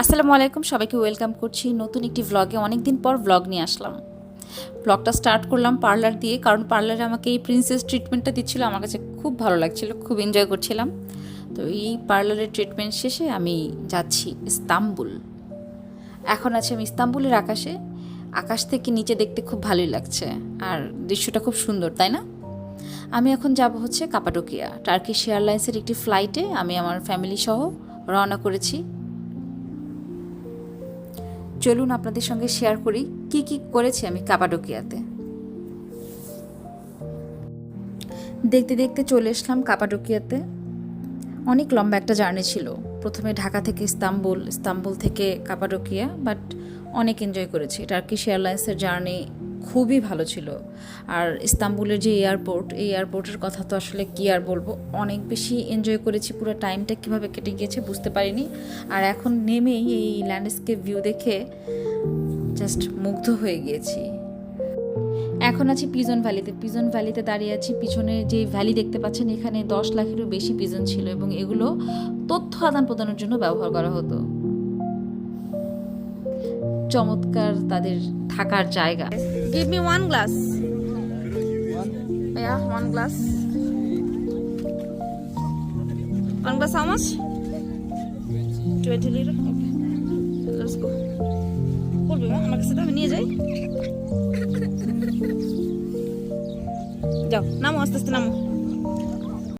আসসালামু আলাইকুম, সবাইকে ওয়েলকাম করছি নতুন একটি ভ্লগে অনেক দিন পর ভ্লগ নিয়ে আসলাম। ব্লগটা স্টার্ট করলাম পার্লার দিয়ে, কারণ পার্লারে আমাকে এই প্রিন্সেস ট্রিটমেন্টটা দিচ্ছিল। আমার কাছে খুব ভালো লাগছিল, খুব এনজয় করছিলাম। তো এই পার্লারের ট্রিটমেন্ট শেষে আমি যাচ্ছি ইস্তাম্বুল। এখন আছে আমি ইস্তাম্বুলের আকাশে। আকাশ থেকে নিচে দেখতে খুব ভালোই লাগছে, আর দৃশ্যটা খুব সুন্দর, তাই না? আমি এখন যাব হচ্ছে কাপাডোকিয়া। টার্কিশ এয়ারলাইন্সের একটি ফ্লাইটে আমি আমার ফ্যামিলি সহ রওনা করেছি। চলুন আপনাদের সঙ্গে শেয়ার করি কি কি করেছি আমি কাপাডোকিয়াতে দেখতে দেখতে চলে এসলাম কাপাডোকিয়াতে অনেক লম্বা একটা জার্নি ছিল। প্রথমে ঢাকা থেকে ইস্তাম্বুল ইস্তাম্বুল থেকে কাপাডোকিয়া বাট অনেক এনজয় করেছি। টার্কিশ এয়ারলাইন্সের জার্নি খুবই ভালো ছিল। আর ইস্তাম্বুলের যে এয়ারপোর্ট, এই এয়ারপোর্টের কথা তো আসলে কি আর বলব? অনেক বেশি এনজয় করেছি, পুরো টাইমটা কীভাবে কেটে গিয়েছে বুঝতে পারিনি। আর এখন নেমেই এই ল্যান্ডস্কেপ ভিউ দেখে জাস্ট মুগ্ধ হয়ে গিয়েছি। এখন আছি পিজন ভ্যালিতে পিজন ভ্যালিতে দাঁড়িয়ে আছি। পিছনে যে ভ্যালি দেখতে পাচ্ছেন, এখানে দশ লাখেরও বেশি পিজন ছিল এবং এগুলো তথ্য আদান প্রদানের জন্য ব্যবহার করা হতো। চমৎকার তাদের থাকার জায়গা। Give one glass one glass one glass how much twenty litre বলবি আমার কাছে নিয়ে যাই যাও নামো আস্তে আস্তে নামো